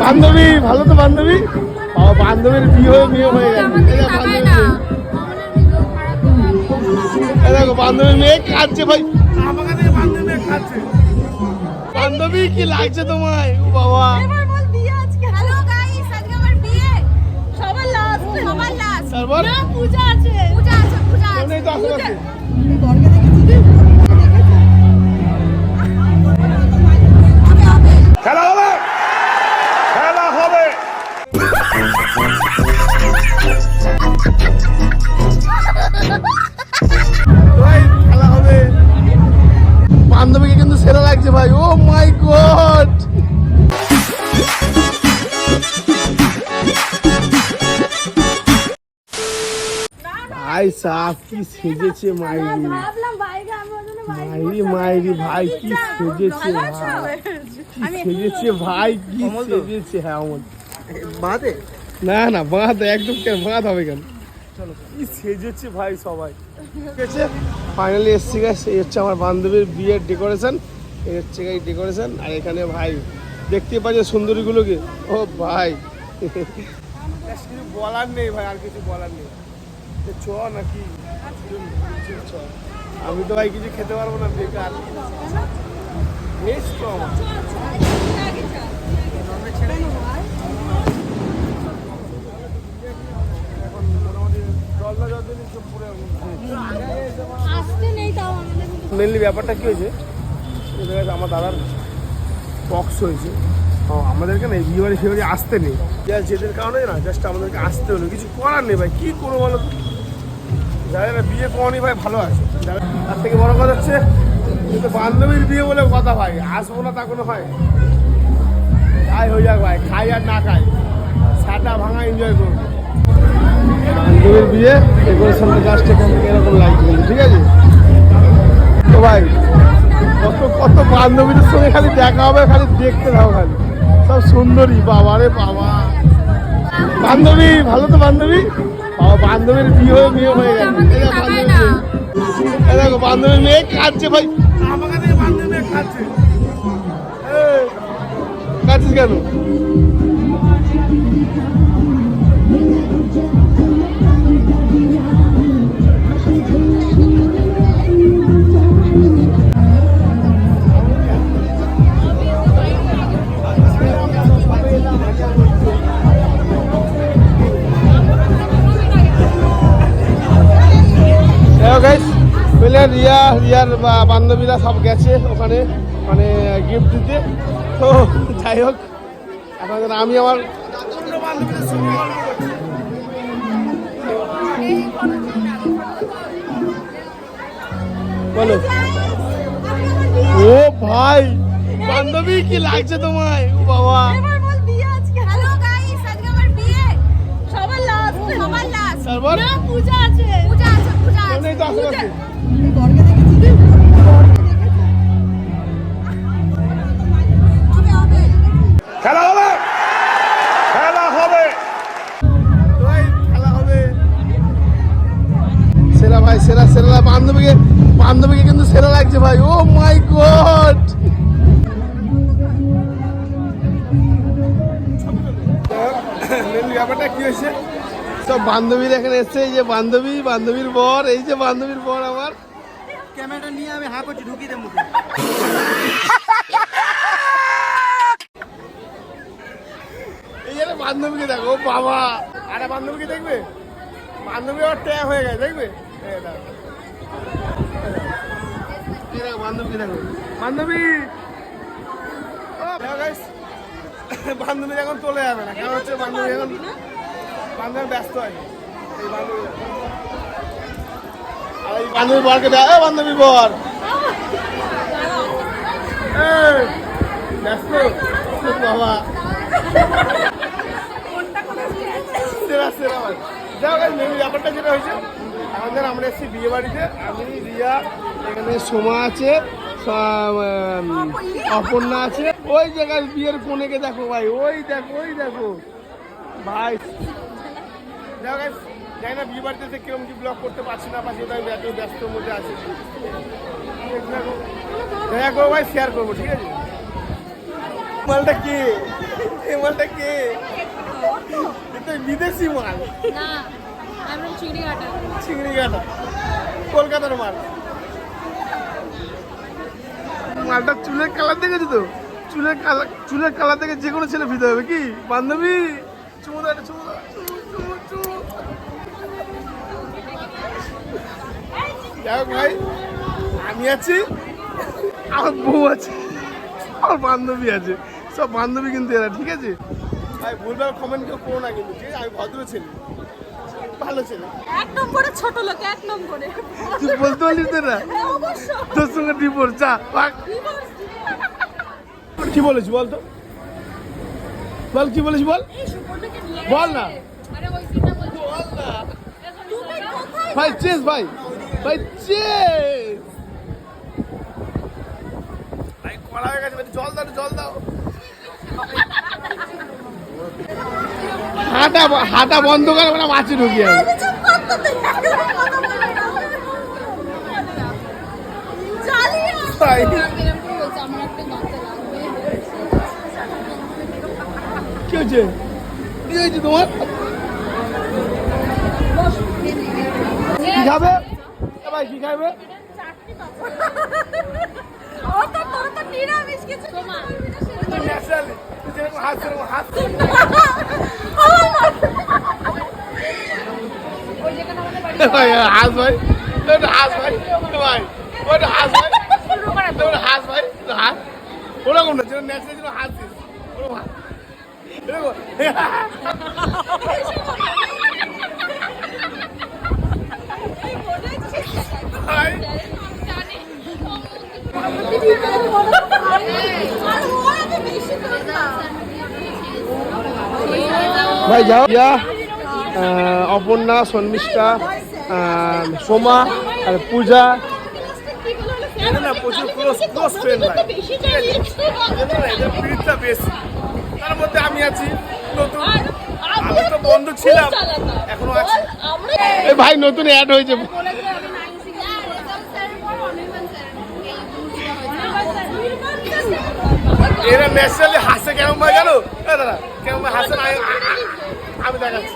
বান্ধবী ভালো তো বান্ধবী? বান্ধবীর বিয়ে হয়ে মেয়ে হয়ে গেছে। দেখো বান্ধবী মেয়ে। কাঁদছে ভাই। বান্ধবী কি লাগছে তোমায়? ও বাবা। তারপর? পূজা আছে পূজা আছে পূজা আছে। ভাই সাহ কি সেজেছে মাইরি? মাইরি মাইরি ভাই কি সেজেছে ভাই? কি সেজেছে ভাই? কি সেজেছে? হ্যাঁ অমল। বাদে না না বাঁধ একদম কেন বাঁধ হবে কেন? চলো। কি সেজেছে ভাই সবাই? ঠিক আছে ফাইনালি এসছি গাছ এই হচ্ছে আমার বান্ধবীর বিয়ের ডেকোরেশন এই হচ্ছে এই ডেকোরেশন আর এখানে ভাই দেখতে পাচ্ছি সুন্দরীগুলোকে? ও ভাই। কিছু বলার নেই ভাই আর কিছু বলার নেই। তো চ। আমি তো ভাই কিছু খেতে পারব না, বেকার। বেশ কম। মেনলি ব্যাপারটা কি হয়েছে? আমার দাদার বক্স হয়েছে। আমাদেরকে না বিয়ে বাড়ি ফিয়ে বাড়ি আসতে নেই। যা যেদের কারণে না জাস্ট আমাদেরকে আসতে হলো। কিছু করার নেই ভাই, কী করব বলো তো? যারা বিয়ে করানি ভাই ভালো আছে। তার থেকে বড় কথা হচ্ছে কিন্তু বান্ধবীর বিয়ে বলে কথা ভাই আসব না তা কোনো হয় যাই হয়ে যাক ভাই খাই আর না খাই। সাটা ভাঙা এনজয় করব। বান্ধবীর বিয়ে ডেকোরেশনটা জাস্ট এখান থেকে এরকম লাগছে কিন্তু, ঠিক আছে? তো ভাই কত কত বান্ধবীদের সঙ্গে খালি দেখা হবে খালি দেখতে থাকো খালি। সব সুন্দরী বাবা রে বাবা। বান্ধবী ভালো তো বান্ধবী? বাবা বান্ধবীর বিয়ে হয়ে মেয়ে হয়ে গেছে দেখো বান্ধবীর মেয়ে। এই দেখো বান্ধবীর মেয়ে কাঁদছে ভাই। আমাকে বান্ধবীর মেয়ে কাঁদছে কাঁদছিস কেন? বুঝলে রিয়া রিয়ার বান্ধবীরা সব গেছে ওখানে মানে গিফট দিতে। তো যাই হোক এখন আমি আমার। বলো। ও ভাই বান্ধবী কি লাগছে তোমায়? ও বাবা। সবার লাস্ট সবার লাস্ট? পূজা আছে পূজা আছে পূজা আছে। লাগছে ভাই ও মাই গড! ব্যাপারটা কি হয়েছে? সব বান্ধবীর এখানে এসছে এই যে বান্ধবী বান্ধবীর বর এই যে বান্ধবীর বর আমার। ক্যামেরাটা নিয়ে আমি হা করছি ঢুকিয়ে দে মুখে এই যে বান্ধবীকে দেখো ও বাবা। আরে বান্ধবীকে দেখবে? বান্ধবী আবার ট্যা হয়ে গেছে দেখবে? দেখো। দেখো বান্ধবী ও, দেখো guys, বান্ধবী এখন চলে যাবে না। কেন হচ্ছে বান্ধবী এখন বান্ধবী ব্যস্ত এই বান্ধবী আর এই বান্ধবী বরকে দেখ বান্ধবী বর। ব্যস্ত। ও বাবা সেরা সেরা যাও ব্যাপারটা যেটা হয়েছে আমাদের আমরা এসেছি বিয়ে বাড়িতে আমি রিয়া এখানে সোমা আছে অপর্ণা আছে। ওই জায়গায় বিয়ের কোনেকে দেখো ভাই ওই দেখো ওই দেখো। ভাই জানি না বিয়ে বাড়িতে এসে কি ব্লগ করতে পারছি না পারছি তাই এত ব্যস্তর মধ্যে আছি। দেখো দেখা করব ভাই শেয়ার করব ঠিক আছে? মালটা কে? এই মালটা কে? এটা বিদেশি মাল। না আমরা চিড়িয়াটা চিংড়ি কলকাতার মাল। মালটা চুলের কালার দেখেছ তো? চুলের কালার চুলের কালার দেখে যে কোনো ছেলে ফিতে হবে কি? বান্ধবী। যাই ভাই, আমি আছি। আমার বউ আছে। আমার বান্ধবী আছে। সব বান্ধবী কিন্তু এরা, ঠিক আছে? ভাই, ভুলভাল কমেন্ট কেউ করো না কিন্তু, ঠিক আছে? আমি ভদ্র ছেলে। ভালো ছেলে। এক নম্বরে ছোট লোক এক নম্বরে। তুই বলতে পারলি তো না? হ্যাঁ, তোর সঙ্গে ডিভোর্স যা। কি বলেছি বল তো? বল কি বলেছি বল? বল না। ভাই চেস ভাই। ভাই চেস ভাই কড়া হয়ে গেছে জল দাও জল দাও। হাঁটা হাঁটা বন্ধ করে মানে মাছি ঢুকিয়ে কি হয়েছে? কি হয়েছে তোমার? কি খাবে? ভাই কি খাবে? ও তো তোর তো নিরামিষ কিছু তোমার ন্যাচারালি। হাস ভাই হাস ভাই ভাই ওটা হাস ভাই ওটা হাস ভাই হাস ওরকম না যেন ন্যাচারাল ভাই ভাই যাও। ইয়া অপর্ণা শর্মিষ্ঠা সোমা আর পূজা। না প্রচুর ক্লোজ ক্লোজ ফ্রেন্ড ভাই। এদের না এদের পিরিতটা বেশি। তার মধ্যে আমি আছি নতুন। আমি তো বন্ধু ছিলাম এখনও আছি। ভাই নতুন অ্যাড হয়েছে। এরা ন্যাচারালি হাসে কেমন ভাই জানো? দাদা কেমন ভাই হাসে না? আমি- দেখাচ্ছি।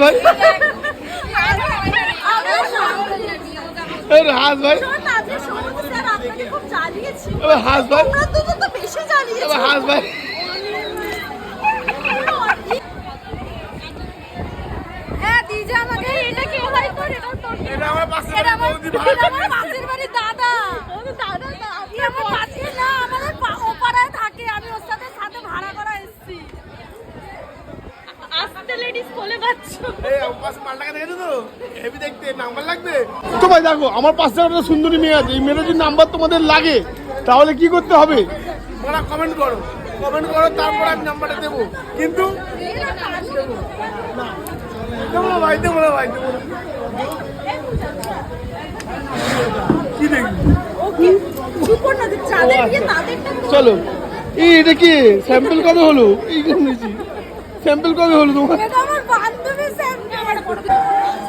ভাই। হাস ভাই। হাস ভাই। হাস ভাই। দিজা আমাকে এটা কে ভাই করে? এটা আমার পাশে এটা আমার বৌদি ভাই। এটা আমার পাশের বাড়ির দাদা। দাদা না আমি আমার পাশে না আমাদের ওপাড়ায় থাকে। আমি ওর সাথে সাথে ভাড়া করা এসেছি। আসতে লেডিস কোলে বাচ্চা এই মালটাকে দেখেছ তো। হেভি দেখতে নাম্বার লাগবে? তো ভাই দেখো আমার পাশে একটা সুন্দরী মেয়ে আছে। এই মেয়েটার যদি নাম্বার তোমাদের লাগে তাহলে কি করতে হবে? তোমরা কমেন্ট করো। কমেন্ট করো তারপর আমি নাম্বারটা দেবো। কিন্তু না ভাই দেবো না ভাই কি চলো। এই এটা কি? স্যাম্পল কবে হলো? এই শুনেছি স্যাম্পল কবে হলো তোমার?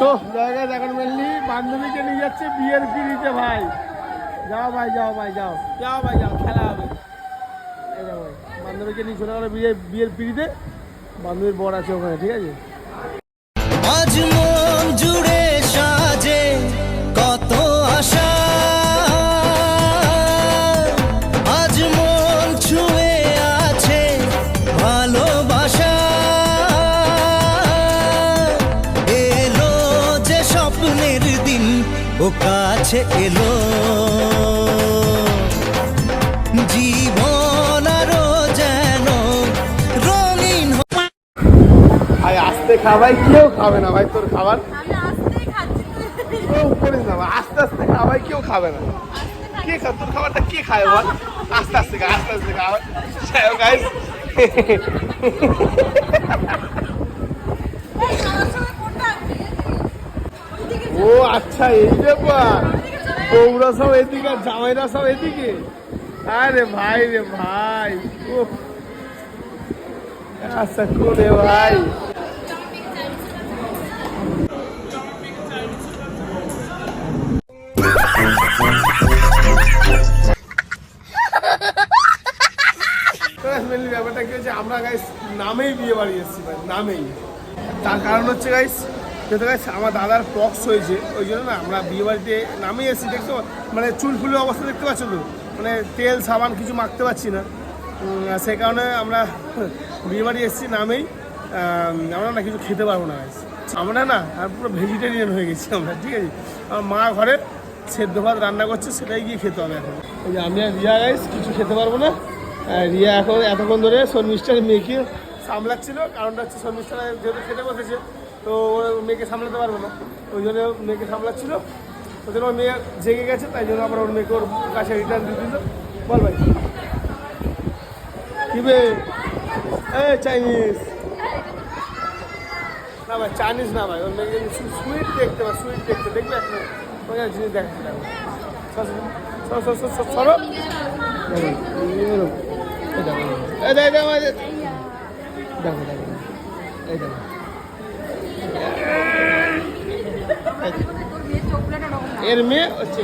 তো জায়গায় এখন মেনলি বান্ধবীকে নিয়ে যাচ্ছে বিয়ের পিড়িতে ভাই। যাও ভাই যাও ভাই যাও। যাও ভাই যাও খেলা হবে। বান্ধবীকে নিয়ে চলে গেলো বিয়ে বিয়ের পিড়িতে বান্ধবীর বর আছে ওখানে ঠিক আছে? আজ মন জুড়ে সাজে কত আজ মন আছে এলো যে স্বপ্নের দিন, ও কাছে এলো খাবাই কেউ খাবে না ভাই তোর খাবার? না ভাই, আস্তে আস্তে খাবাই কেউ খাবে না। কে খা তোর খাবারটা কে খায় বল? আস্তে আস্তে খা আস্তে আস্তে খাবার গাইস ও আচ্ছা এই ব্যাপার। বউরা সব এদিকে আর জামাইরা সব এদিকে? আরে ভাই রে ভাই ও আচ্ছা করে ভাই। নামেই বিয়ে বাড়ি এসেছি ভাই, নামেই। তার কারণ হচ্ছে গাইস যেহেতু গাইস আমার দাদার পক্স হয়েছে, ওই জন্য না আমরা বিয়ে বাড়িতে নামেই এসেছি, দেখছ? মানে চুল ফুলের অবস্থা দেখতে পাচ্ছ তো? মানে তেল, সাবান কিছু মাখতে পারছি না। সেই কারণে আমরা বিয়ে বাড়ি এসেছি নামেই আমরা না কিছু খেতে পারব না গাইস আমরা না আর পুরো ভেজিটেরিয়ান হয়ে গেছি আমরা, ঠিক আছে? আমার মা ঘরে সেদ্ধ ভাত রান্না করছে, সেটাই গিয়ে খেতে হবে এখন। আমি আর রিয়া গাইস কিছু খেতে পারব না। রিয়া এখন এতক্ষণ ধরে শর্মিষ্ঠার মেয়েকে সামলাচ্ছিল, কারণটা হচ্ছে শর্মিষ্ঠা যেহেতু খেতে বসেছে, তো মেয়েকে সামলাতে পারবে না। ওই জন্য মেয়েকে সামলাচ্ছিল। ওই জন্য ওর মেয়ে জেগে গেছে, তাই জন্য আবার ওর মেয়েকে ওর কাছে রিটার্ন দিয়ে দিল। বল ভাই। কি বে? এ চাইনিজ। না ভাই, চাইনিজ না ভাই, ওর মেয়েকে সুইট দেখতে ভাই সুইট দেখতে। দেখবে একটা ওই জিনিস দেখাচ্ছি। দেখো সরো সরো সরো সরো। সরো এই দেখো দেখো দেখো এই দেখো এর মেয়ে হচ্ছে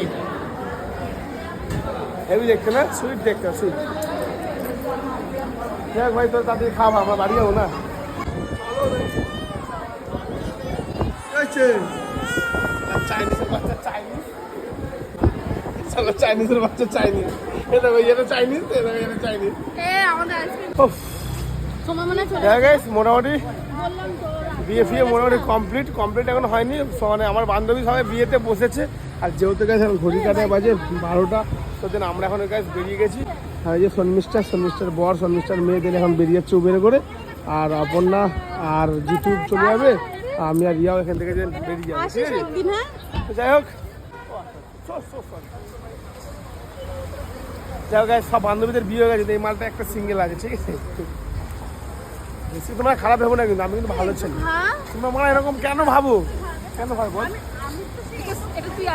হেভি দেখতে না সুইট দেখতে সুইট দেখ ভাই তোর তাড়াতাড়ি খাওয়া আমরা বাড়ি যাব না চাইনিজের বাচ্চা চাইনিজ চাইনিজের বাচ্চা চাইনিজ এ দেখো এটা চাইনিজ এ এটা চাইনিজ এ আমাদের আইসক্রিম সময় মনে চলে হ্যাঁ গাইস মোটামুটি বললাম তো বিয়ে ফিয়ে মোটামুটি কমপ্লিট কমপ্লিট এখন হয়নি। মানে আমার বান্ধবী সবাই বিয়েতে বসেছে। আর যেহেতু গেছে এখন ঘড়ি কাটায় বাজে বারোটা তো দিন আমরা এখন গাছ বেরিয়ে গেছি। আর এই যে শর্মিষ্ঠা শর্মিষ্ঠার বর শর্মিষ্ঠার মেয়েদের এখন বেরিয়ে যাচ্ছে উবেরে করে আর অপর্ণা আর জিতু চলে যাবে। আমি আর রিয়াও এখান থেকে বেরিয়ে যাব। হ্যাঁ? যাই হোক। sorry. যাই হোক সব বান্ধবীদের বিয়ে হয়ে গেছে এই মালটা একটা সিঙ্গেল আছে ঠিক আছে? বেশি তোমার খারাপ ভেবো না কিন্তু আমি কিন্তু ভালো ছেলে। হ্যাঁ? তোমরা হয় এরকম কেন ভাবো? কেন বল।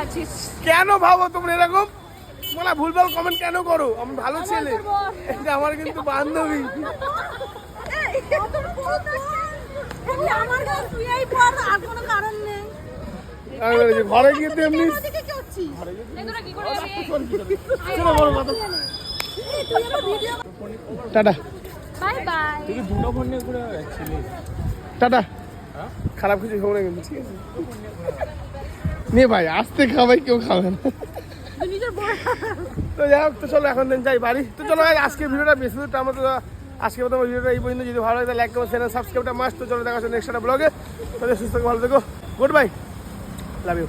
আছিস। কেন ভাবো তোমরা এরকম? তোমরা ভুলভাল কমেন্ট কেন করো? আমি ভালো ছেলে। এটা আমার কিন্তু বান্ধবী। ঘরে গিয়ে এমনি টাটা। খারাপ কিছু খাব না কিন্তু ঠিক আছে। নে ভাই আসতে খাবাই কেউ খাবে না। তুই তো যাই হোক তো চলো এখন দিন যাই বাড়ি। তো চলো ভাই আজকের ভিডিওটা বেশি দূরটা আমরা তো আজকে মতো ভিডিওটা এই পর্যন্ত। যদি ভালো লাগে লাইক করো চ্যানেল সাবস্ক্রাইবটা মাস্ট তো চলো দেখা হচ্ছে নেক্সট একটা ব্লগে তাহলে সুস্থ ভালো থেকো। Good bye love you